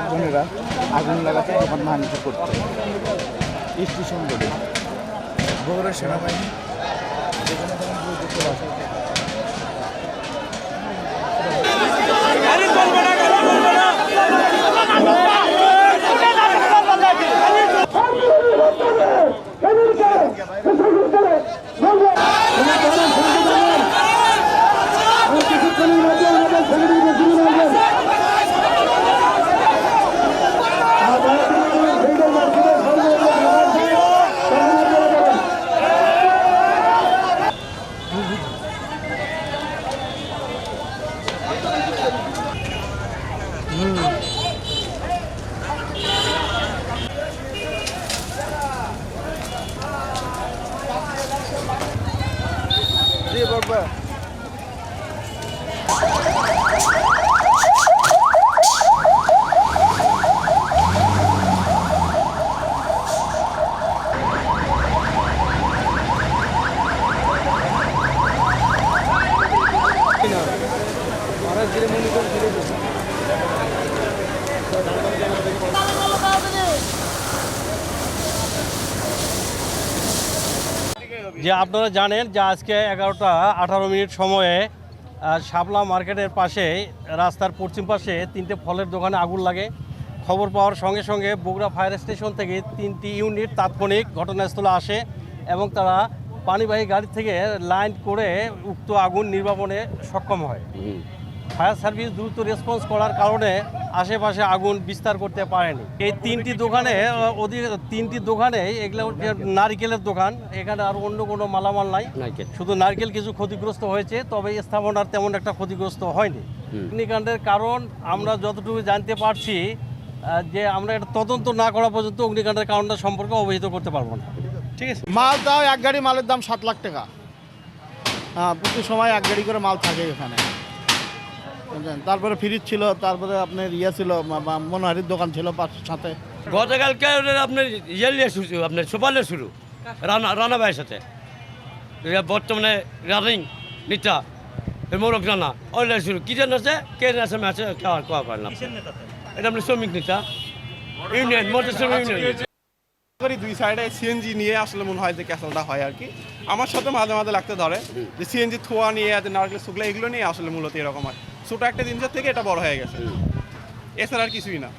যুবক বোনেরা আগুন লাগাতে দোকান ভাঙচুর করছে স্টেশন রোডে। বগুড়া সেনাবাহিনী যেখানে জি বাবা যে আপনারা জানেন যে আজকে এগারোটা আঠারো মিনিট সময়ে শাপলা মার্কেটের পাশে, রাস্তার পশ্চিম পাশে তিনটে ফলের দোকানে আগুন লাগে। খবর পাওয়ার সঙ্গে সঙ্গে বগুড়া ফায়ার স্টেশন থেকে তিনটি ইউনিট তাৎক্ষণিক ঘটনাস্থলে আসে এবং তারা পানিবাহী গাড়ি থেকে লাইন করে উক্ত আগুন নির্বাপনে সক্ষম হয়। ফায়ার সার্ভিস দ্রুত রেসপন্স করার কারণে আশেপাশে আগুন বিস্তার করতে পারেনি। এই তিনটি দোকানে অধিক তিনটি দোকানে এগুলো নারিকেলের দোকান এখানে আর অন্য কোনো মালামাল নাই। শুধু নারকেল কিছু ক্ষতিগ্রস্ত হয়েছে তবে স্থাপনার তেমন একটা ক্ষতিগ্রস্ত হয়নি। অগ্নিকাণ্ডের কারণ আমরা যতটুকু জানতে পারছি যে আমরা এটা তদন্ত না করা পর্যন্ত অগ্নিকাণ্ডের কারণটা সম্পর্কে অবহিত করতে পারব না। ঠিক আছে। মাল তাও এক গাড়ি মালের দাম সাত লাখ টাকা। হ্যাঁ প্রতি সময় এক গাড়ি করে মাল থাকে এখানে? তারপরে ফ্রিজ ছিল তারপরে আপনার ইয়ে ছিল মনোহারির দোকান ছিল পাশের সাথে। গতকালকে আপনার ইয়ে শুরু আপনার সুপালের শুরু রানা রানা ভাইয়ের সাথে। বর্তমানে রানিং নিতা মোরক রানা ওইলে শুরু। কি যেন আছে কে আছে আছে খাওয়া খাওয়া পারে না। এটা আপনার শ্রমিক নেতা। ইউনিয়ন মোটর শ্রমিক ইউনিয়ন করি দুই সাইডে সিএনজি নিয়ে আসলে মনে হয় যে ক্যাসেলটা হয় আর কি। আমার সাথে মাঝে মাঝে লাগতে ধরে যে সিএনজি থোয়া নিয়ে নারকেল শুকলা এগুলো নিয়ে আসলে মূলত এরকম হয়। ছোটো একটা জিনিসের থেকে এটা বড় হয়ে গেছে। এছাড়া আর কিছুই না।